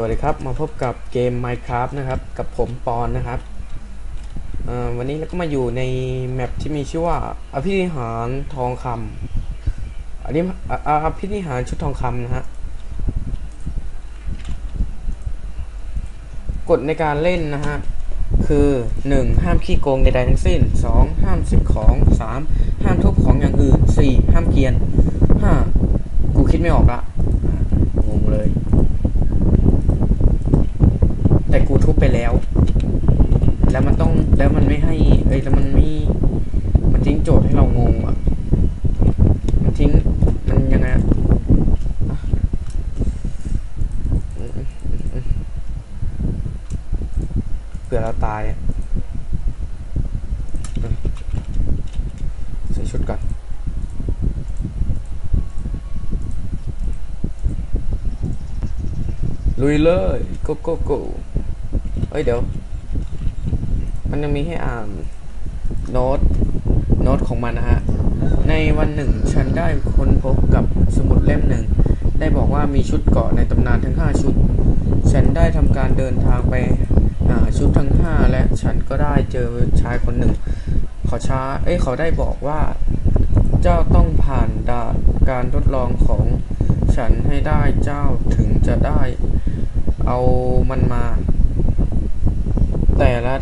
วัสดีครับ มาพบกับเกม Minecraft นะครับ กับผมปอนนะครับวันนี้เราก็มาอยู่ในแมปที่มีชื่อว่า อภินิหารทองคำอันนี้อภินิหารชุดทองคำนะฮะกฎในการเล่นนะฮะ คือ 1. ห้ามขี้โกงใดๆทั้งสิ้น 2. ห้ามสิ่งของ 3. ห้ามทุบของอย่างอื่น 4. ห้ามเกียน 5. กูคิดไม่ออกละอะงงเลย แต่กูทุบไปแล้ว แล้วมันต้องแล้วมันไม่ให้ เอ้ยแล้วมันไม่ มันทิ้งโจทย์ให้เรางงอะ มันทิ้งมันยังไงเผื่อเราตายอะใส่ชุดก่อนลุยเลยโกโกโก อ้ยเดี๋ยว มันยังมีให้อ่านโน้ตโน้ตของมันนะฮะ ในวันหนึ่งฉันได้ค้นพบกับสมุดเล่มหนึ่ง ได้บอกว่ามีชุดเกาะในตำนานทั้ง 5 ชุด ฉันได้ทำการเดินทางไปหาชุดทั้ง 5 และฉันก็ได้เจอชายคนหนึ่ง เขาช้า เอ้ยเขาได้บอกว่า เจ้าต้องผ่านด่านการทดลองของฉันให้ได้เจ้าถึงจะได้เอามันมา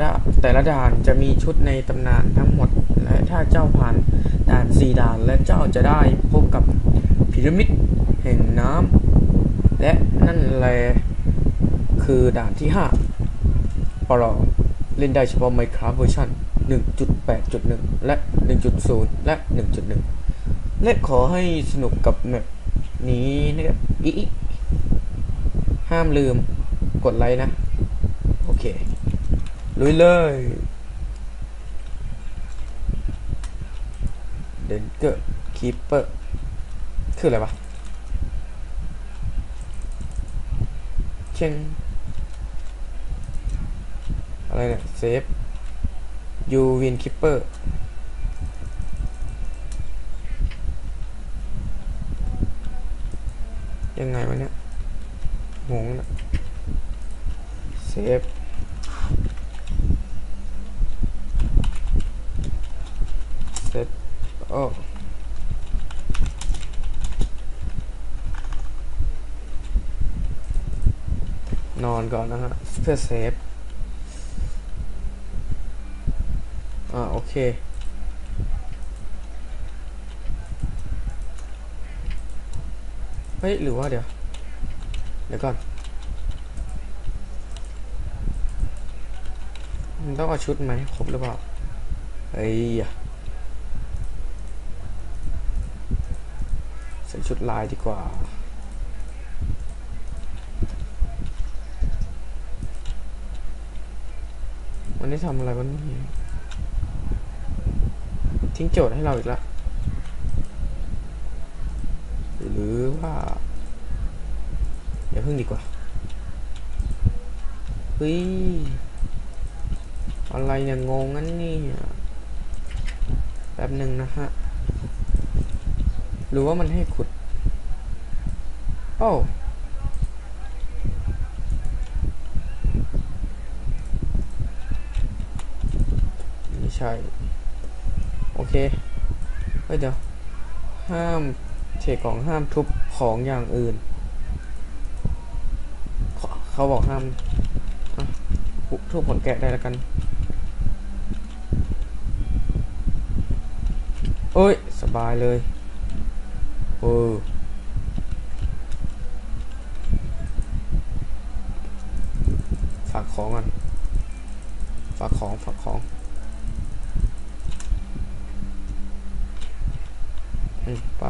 ดาแต่ละด่านจะมีชุดในตำนานทั้งหมด และถ้าเจ้าผ่านด่านสี่ด่าน และเจ้าจะได้พบกับพีระมิดแห่งน้ำและนั่นแหละคือด่านที่ห้าปลอเล่นได้เฉพาะ Minecraft เวอร์ชัน1.8.1 และ 1.0 และ 1.1 และขอให้สนุกกับแมปนี้นะครับอีห้ามลืมกดไลค์นะ โอเค ลุยเลย เดนเกอร์คีเปอร์ คืออะไรวะเช่นอะไรเนี่ยเซฟยูวินคิปเปอร์ยังไงวะเนี่ยงงนะเซฟ เซต โอ้นอนก่อนนะฮะเพื่อเซฟ อ่าโอเค เฮ้ย หรือว่าเดี๋ยว เดี๋ยวก่อน มันต้องเอาชุดไหมครบหรือเปล่า เฮ้ยอะ ใส่ชุดลายดีกว่า วันนี้ทำอะไรวันนี้ ทิ้งโจทย์ให้เราอีกล้วหรือว่า อย่าเพิ่งดีกว่า เฮ้ย อะไรเนี่ย งงงั้นนี่แป๊บหนึ่งนะฮะ รือว่ามันให้ขุด โอ้ไม่ใช่ โอเค เฮ้ยเดี๋ยว ห้ามเทของห้ามทุบของอย่างอื่น เขาเขาบอกห้ามทุบผลแกะได้แล้วกัน เอ้ย สบายเลย ออฝากของก่อนฝากของฝากของอืมไป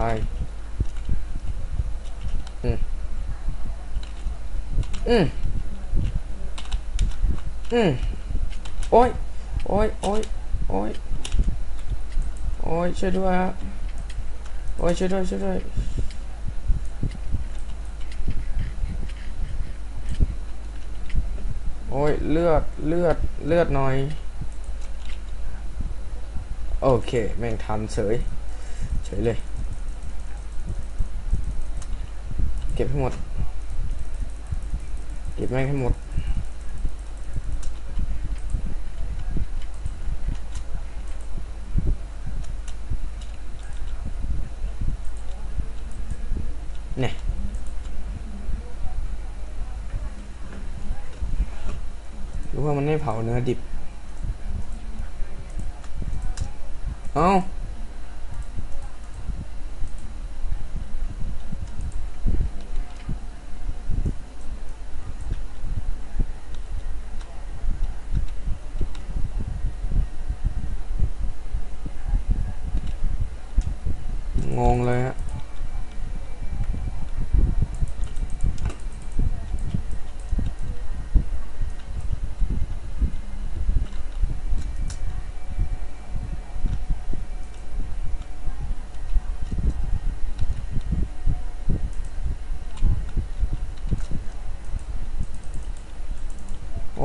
อืมอืมอืมโอ้ยโอ้ยโอ้ยโอ้ยโอ้ยช่วยด้วยฮะ โอ้ยช่วยด้วยช่วยด้วยโอ้ยเลือดเลือดเลือดหน่อย โอเค แม่งทันเฉยเฉยเลย เก็บให้หมด เก็บแม่งให้หมด รือว่ามันไม่เผาเนื้อดิบ เอ้างงเลยฮะ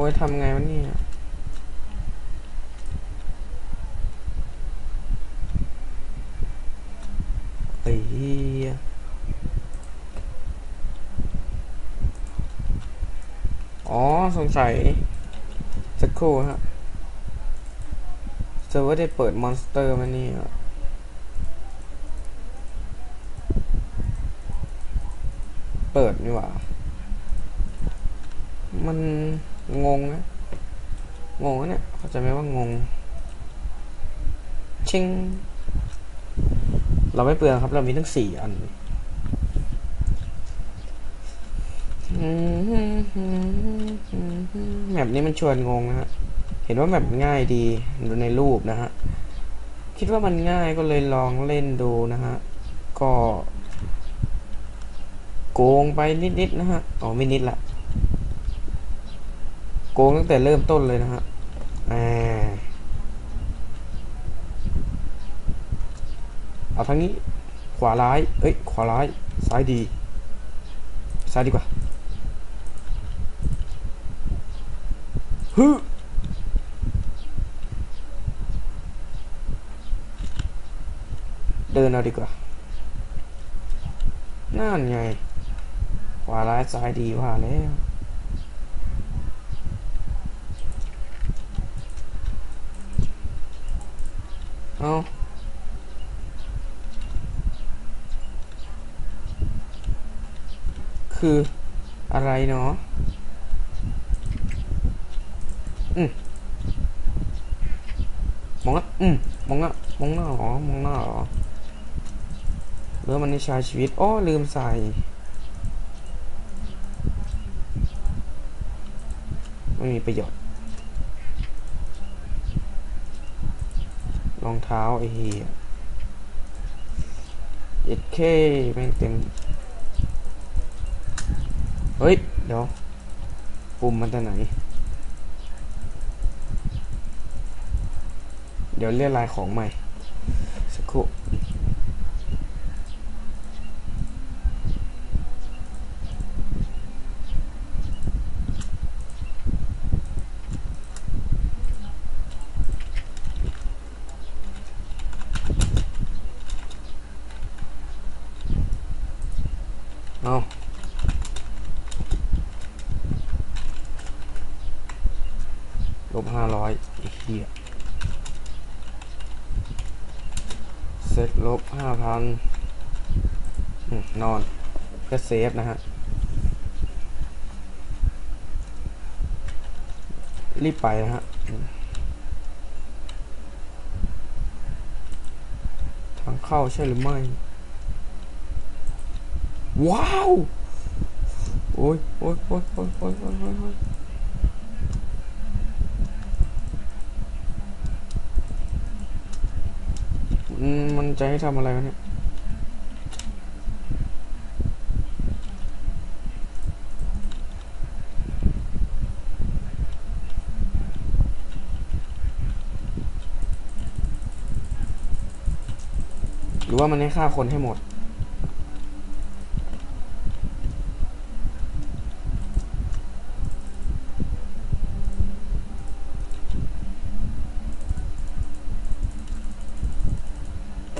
อ้ยทำไงวะเนี่ยไอ้เหี้ยอ๋อ สงสัย สักครู่ฮะเซิร์ฟเวอร์ได้เปิดมอนสเตอร์มานี่ยเปิดนี่หว่า มัน งงนะงงนะเนี่ยเข้าใจไหมว่างง ชิง เราไม่เปลืองครับ เรามีทั้งสี่อันแมปนี้มันชวนงงนะฮะ เห็นว่าแมปง่ายดีดูในรูปนะฮะ คิดว่ามันง่ายก็เลยลองเล่นดูนะฮะ ก็ โกงไปนิดๆนะฮะ อ๋อไม่นิดละ งตั้งแต่เริ่มต้นเลยนะฮะอ่าเอาทางนี้ ขวาร้าย เอ้ย ขวาร้าย ซ้ายดี ซ้ายดีกว่าฮึเดินเอาดีกว่า นั่นไง ขวาร้ายซ้ายดีว่าแล้ว เอาคืออะไรเนาะอืมมองอะอืมมองอะมองหน้าหรอมองหน้าหรอหรือว่ามันในชาชีวิตอ้อลืมใส่ไม่มีประโยชน์ รองเท้าไอ้เหี้ยเอ็ดเคแม่งเต็ม เฮ้ย เดี๋ยว ปุ่มมันจะไหน เดี๋ยวเรียกลายของใหม่ สักครู่ เอาลบห้าร้อยอ้เหี้ยเสร็จลบห้าพันนอนเพื่อเซฟนะฮะ รีบไปนะฮะทางเข้าใช่หรือไม่ ว้าว โอ้ยโอ้ยโอ้ยโอ้ยโอ้ยโอ้ยโอ้ยมันจะให้ทำอะไรวะเนี่ยหรือว่ามันให้ฆ่าคนให้หมด